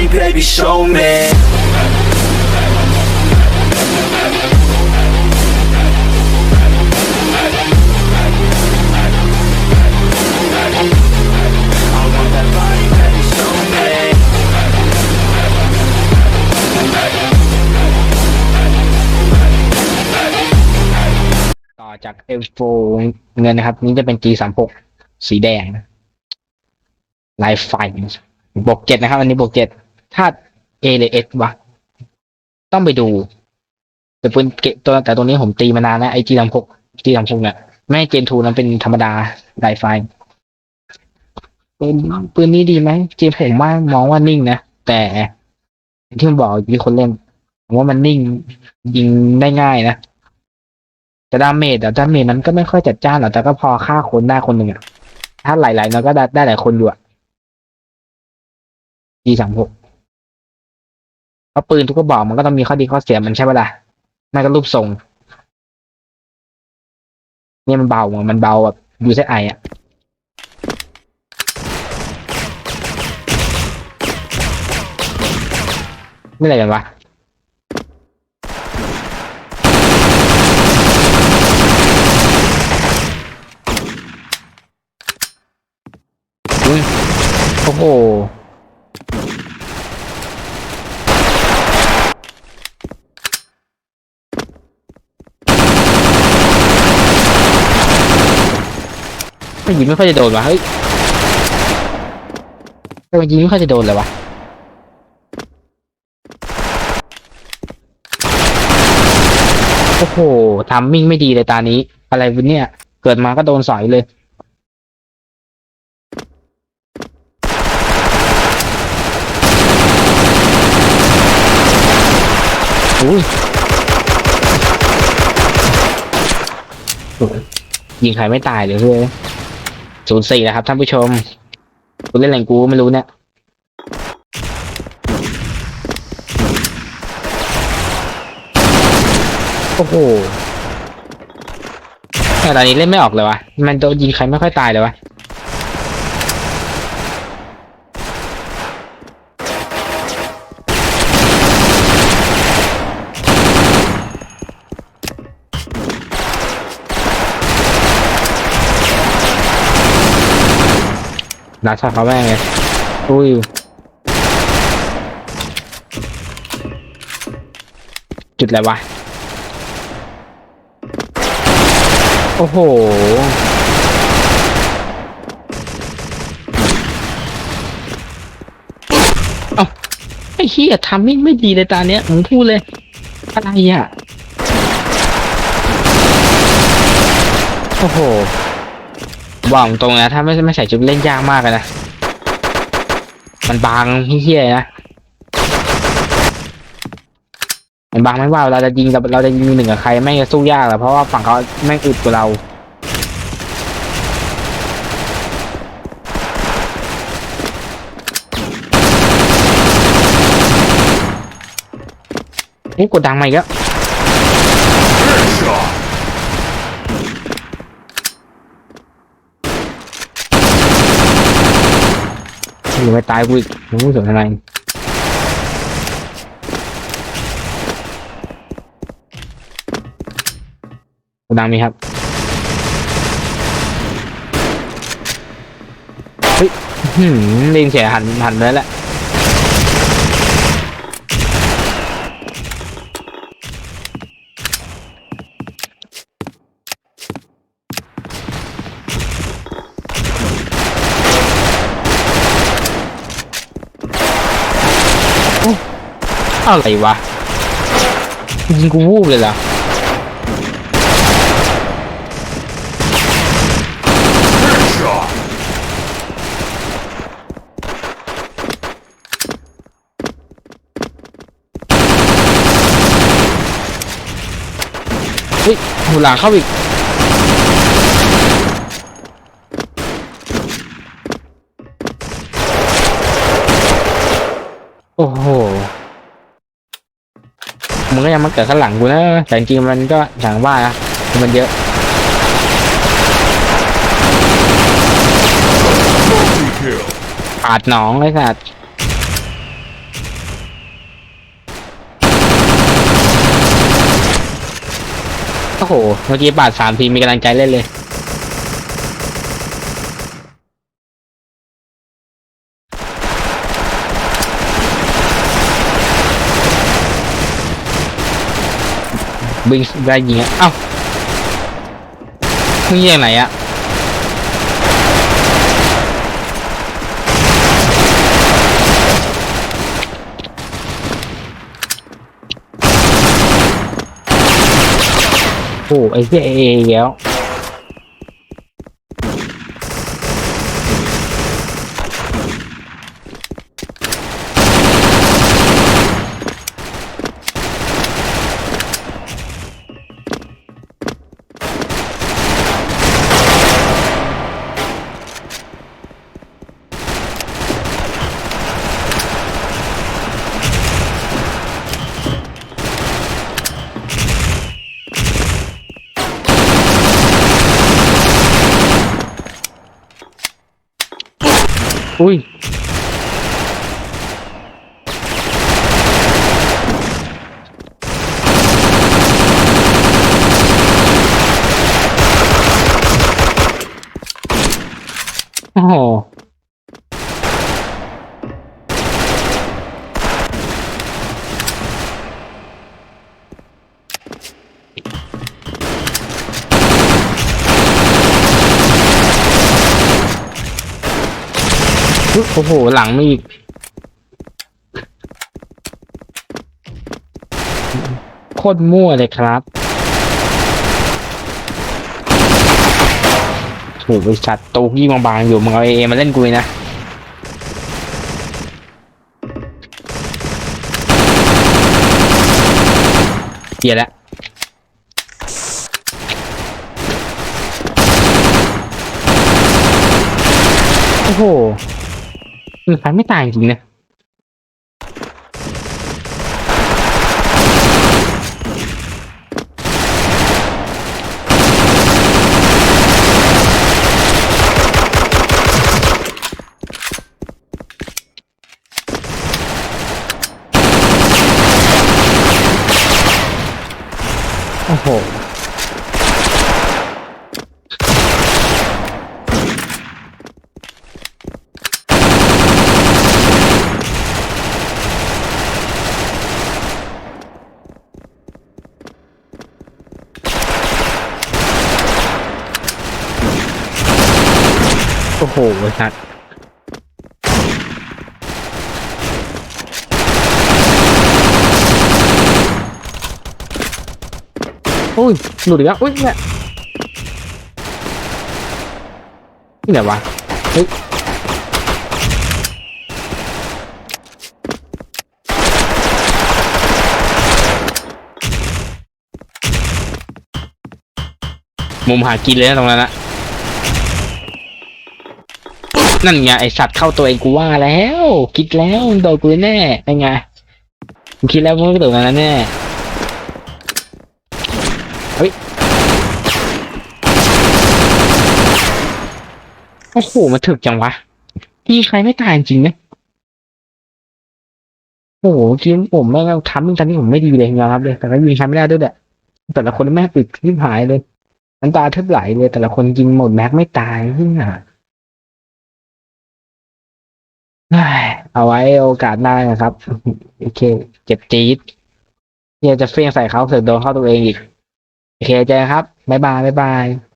body, baby, show me. ต่อจาก M4 เงินนะครับ นี่จะเป็น G36 สีแดงนะลายไฟบวกเจ็ดนะครับ อันนี้บวกเจ็ด ถ้า A หรือ S วะ ต้องไปดูแต่ปืนเกะตัวแต่ตัวนี้ผมตีมานานแล้วไอ้ G36 G36 เนี่ยไม่ให้เจนทูนั้นเป็นธรรมดาลายไฟปืนปืนนี้ดีไหมเจมผมว่ามองว่านิ่งนะ แต่ที่ผมบอกมีคนเล่นผมว่ามันนิ่งยิงได้ง่ายนะแต่ดาเมจอะดาเมจนั้นก็ไม่ค่อยจัดจ้านหรอกแต่ก็พอฆ่าคนได้คนหนึ่งอะถ้าหลายๆมันก็ได้ได้หลายคนอยู่อะดีสามหก เพราะปืนทุกกระบอกมันก็ต้องมีข้อดีข้อเสียมันใช่ปะล่ะนั่ก็รูปทรง เนี่ยมันเบาอะมันเบาแบบยูเซไออะไม่อะไรกันวะโอ้โห ไม่ยิงไม่ค่อยจะโดนวะเฮ้ยทำไมยิงไม่ค่อยจะโดนเลยวะโอ้โหทำมิ่งไม่ดีเลยตานี้ อะไรวะเนี่ย เกิดมาก็โดนสอยเลยอุ้ยยิงใครไม่ตายเลยเพื่อ ศูนย์สี่นะครับท่านผู้ชมกูเล่นแหล่งกูไม่รู้เนี่ยโอ้โหแต่ตอนนี้เล่นไม่ออกเลยวะมันโดนยิงใครไม่ค่อยตายเลยวะ นัดช็อตเขาแม่งเลยอุ้ยจุดอะไรวะ โอ้โห เอ้าไอ้เหี้ยทำมิ่งไม่ดีเลยตาเนี้ยผมพูดเลย อะไรอะ โอ้โห บอกตรงนะถ้าไม่ไม่ใส่ชุดเล่นยากมากเลยนะ มันบางเฮี้ยนะ มันบางไม่ว่าเราจะยิงเราเราจะยิงหนึ่งกับใครไม่งจะสู้ยากหรอกเพราะว่าฝั่งเขาแม่งอึดกว่าเรานี่กดดังมาอีกแล้ว อยู่ไม่ตายกูอีกมึงไม่สนอะไรกูดังมีครับ เฮ้ยหืมลิงเสียหันหันเลยแหละ อะไรวะยิงกูวูบเลยเหรอเฮ้ยหูหลังเข้าอีกโอ้โหันก็ยังมาเกิดข้างหลังกูนะแต่จริงมันก็อย่างว่านะมันเยอะปาดหนองเลยสัตว์โอ้โห เมื่อกี้บาดสามทีมีกำลังใจเล่นเลย บิงได้ยิงอะเอ้ามึงยิงไหนอะโอ้ไอ้เหี้ยเอเออีกแล้ว อุ้ยโอ้โห โอ้โห หลังมีอีก โคตรมั่วเลยครับถูกไปชัดตูกยี่บางๆอยู่มึงเอาเอมาเล่นกูเลยนะเกียร์แล้วโอ้โห มันฟันไม่ตายจริงๆนะโอ้โห ไอ้สัตว์โอ้ยหลุดอีกแล้วอุ้ยเนี่ยนี่ไหนวะเฮ้ยมุมหากินเลยนะตรงนั้นนะ นั่นไงไอสัตว์เข้าตัวเองกูว่าแล้ว คิดแล้วโดนกูแน่ไอไงมึงคิดแล้วมึงไม่โดนกันแน่เฮ้ยโอ้โหมันถึกจังวะยิงใครไม่ตายจริงนะโอ้โหทีมผมแม่งทำยิงทันที่ผมไม่ดีเลยยอมรับเลยแต่ก็ยิงใครไม่ได้ด้วยแหละแต่ละคนแม่งปิดทิ่หายเลยน้ำตาแทบไหลเลย แต่ละคนยิงหมดแม็กไม่ตายที่ไหน เอาไว้โอกาสหน้านะครับ โอเค เจ็บจี๊ดเนี่ยจะเฟี้ยงใส่เขาเสร็จโดนเข้าตัวเองอีก โอเคเจอครับ บ๊ายบาย บ๊ายบาย